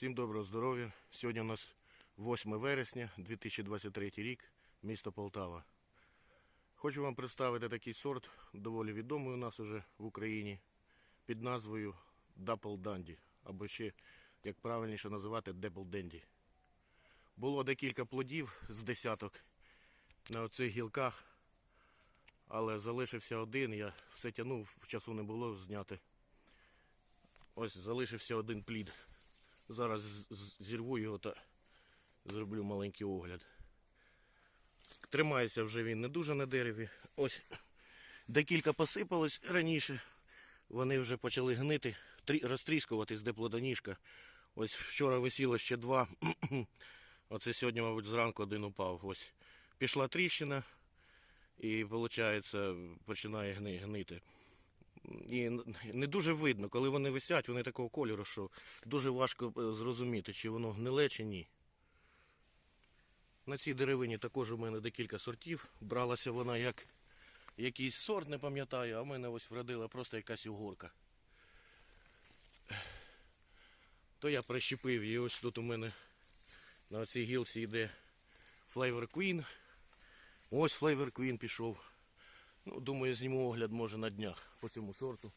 Всім доброго здоров'я. Сьогодні у нас 8 вересня 2023 рік, місто Полтава. Хочу вам представити такий сорт, доволі відомий у нас уже в Україні, під назвою Dapple Dandy, або ще, як правильніше називати, Dapple Dandy. Було декілька плодів з десяток на оцих гілках, але залишився один, я все тягнув, часу не було зняти. Ось залишився один плід. Зараз зірву його та зроблю маленький огляд. Тримається вже він не дуже на дереві. Ось декілька посипалось раніше. Вони вже почали гнити, трі- розтріскуватись, де плодоніжка. Ось вчора висіло ще два. Оце сьогодні, мабуть, зранку один упав. Ось пішла тріщина і, виходить, починає гни- гнити. І не дуже видно, коли вони висять, вони такого кольору, що дуже важко е, зрозуміти, чи воно гниле, чи ні. На цій деревині також у мене декілька сортів. Бралася вона як якийсь сорт, не пам'ятаю, а в мене ось вродила просто якась угорка. То я прищепив і ось тут у мене на цій гілці йде Flavor Queen. Ось Flavor Queen пішов. Ну, думаю, зніму огляд може на днях по цьому сорту.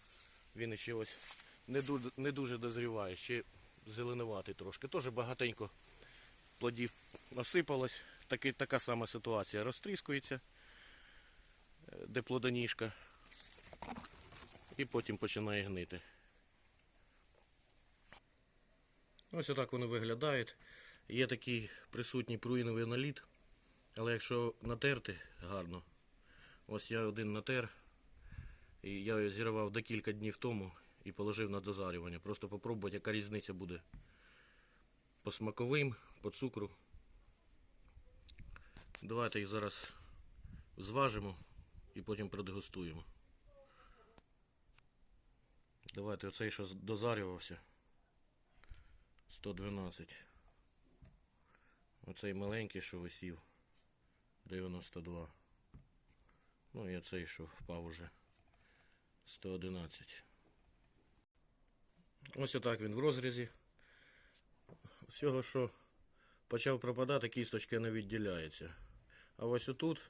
Він ще ось не дуже, не дуже дозріває, ще зеленуватий трошки. Теж багатенько плодів насипалось. Таки, така сама ситуація. Розтріскується, е, де плодоніжка. І потім починає гнити. Ось отак вони виглядають. Є такий присутній пруїновий наліт, але якщо натерти гарно, Ось я один натер. І я його зірвав декілька днів тому і положив на дозарювання. Просто попробувати, яка різниця буде по смаковим, по цукру. Давайте їх зараз зважимо і потім продегустуємо. Давайте оцей, що дозарювався. 112. Оцей маленький, що висів. 92. Ну і цей, що впав уже 111. Ось отак він в розрізі. Всього, що почав пропадати, кісточка не відділяється. А ось отут,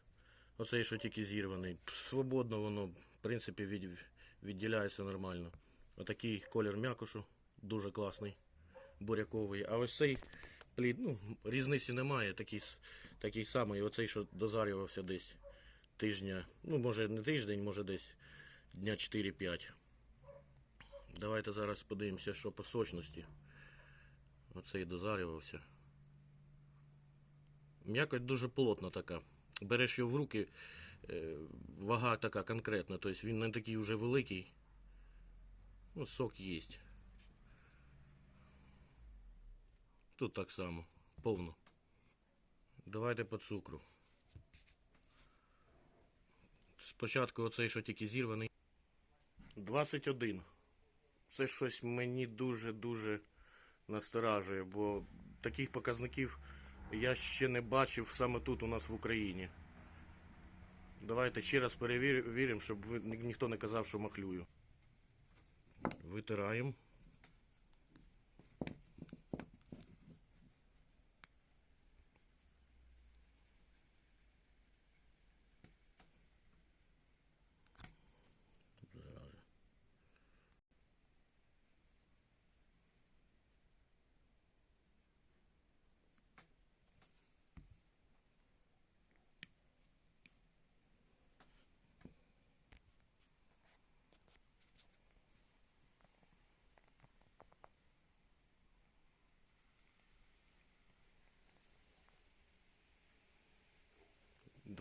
оцей, що тільки зірваний, свободно воно, в принципі, від, відділяється нормально. Отакий колір м'якошу, дуже класний, буряковий. А ось цей плід, ну, різниці немає, такий, такий самий, оцей, що дозарювався десь тижня, ну може не тиждень, може десь дня 4-5. Давайте зараз подивимося, що по сочності. Оцей дозарювався. М'якоть дуже плотна така. Береш його в руки, е, вага така конкретна, тобто він не такий вже великий. Ну, сок є. Тут так само, повно. Давайте по цукру. Спочатку оцей, що тільки зірваний. 21. Це щось мені дуже-дуже насторажує, бо таких показників я ще не бачив саме тут у нас в Україні. Давайте ще раз перевіримо, щоб ніхто не казав, що махлюю. Витираємо.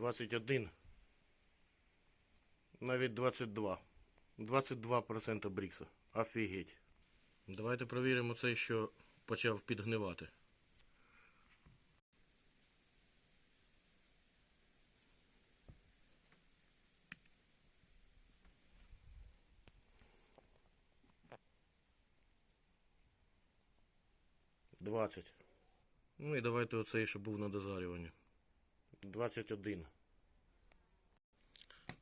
Двадцять один. Навіть 22. 22% брікса. Офігеть. Давайте провіримо цей, що почав підгнивати. Двадцять. Ну і давайте оцей, що був на дозарюванні. 21.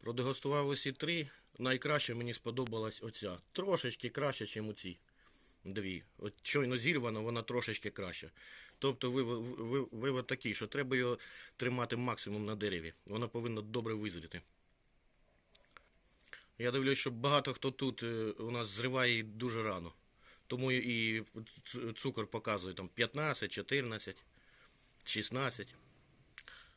Продегустував усі три. Найкраще мені сподобалась оця. Трошечки краще, ніж у цій. Дві. От щойно зірвано, вона трошечки краща. Тобто вивод, ви- вивод такий, що треба його тримати максимум на дереві. Воно повинно добре визріти. Я дивлюсь, що багато хто тут е, у нас зриває її дуже рано. Тому і цукор показує там 15, 14, 16.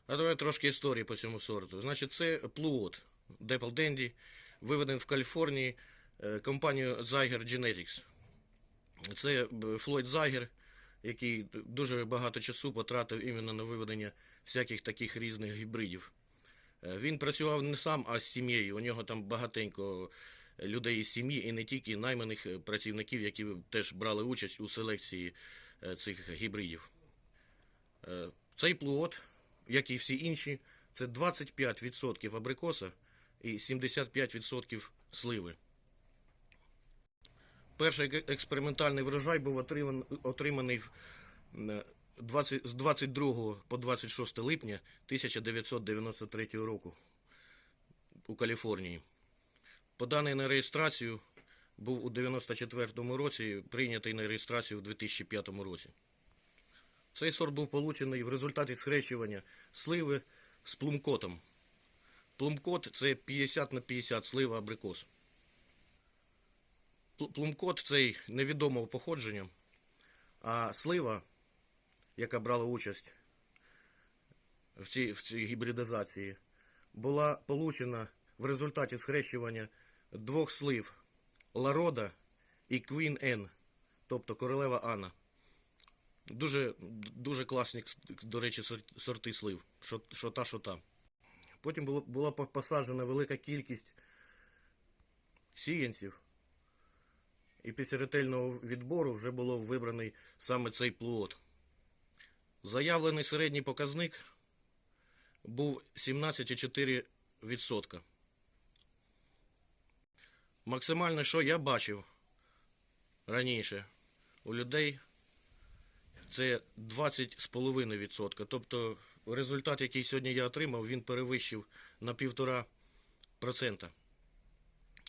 А давай трошки історії по цьому сорту. Значить, це плуот Депл Денді, виведений в Каліфорнії е, компанією Zyger Genetics. Це Флойд Зайгер, який дуже багато часу потратив іменно на виведення всяких таких різних гібридів. Е, Він працював не сам, а з сім'єю. У нього там багатенько людей із сім'ї і не тільки найманих е, працівників, які теж брали участь у селекції е, цих гібридів. Е, Цей плуот, як і всі інші, це 25% абрикоса і 75% сливи. Перший експериментальний врожай був отриманий в, 20 з 22 по 26 липня 1993 року у Каліфорнії. Поданий на реєстрацію був у 94 році, прийнятий на реєстрацію в 2005 році. Цей сорт був получений в результаті схрещування сливи з плумкотом. Плумкот це 50 на 50 слива абрикос. Плумкот цей невідомого походження, а слива, яка брала участь в цій, в цій гібридизації, була получена в результаті схрещування двох слив Ларода і Queen N, тобто королева Анна. Дуже, дуже класні, до речі, сорти слив. Що, що та, що та. Потім було, була посаджена велика кількість сіянців. І після ретельного відбору вже було вибраний саме цей плод. Заявлений середній показник був 17,4%. Максимально, що я бачив раніше у людей, це 20,5%. Тобто результат, який сьогодні я отримав, він перевищив на 1,5%.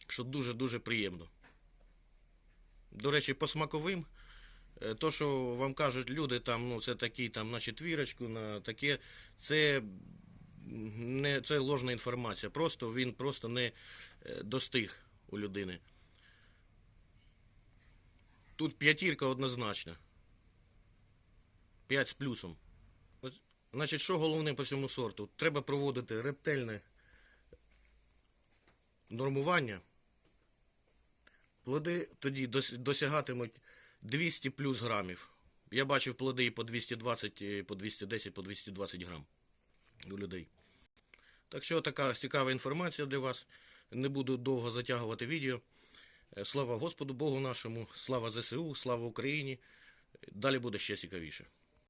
Що дуже-дуже приємно. До речі, по смаковим, е, то, що вам кажуть люди, там, ну, це такий там на четвірочку, на таке, це не це ложна інформація. Просто він просто не е, достиг у людини. Тут п'ятірка однозначна. 5 з плюсом. Значить, що головне по цьому сорту? Треба проводити ретельне нормування. Плоди тоді досягатимуть 200 плюс грамів. Я бачив плоди і по 220, і по 210, по 220 грам у людей. Так що така цікава інформація для вас. Не буду довго затягувати відео. Е, Слава Господу Богу нашому, слава ЗСУ, слава Україні. Далі буде ще цікавіше.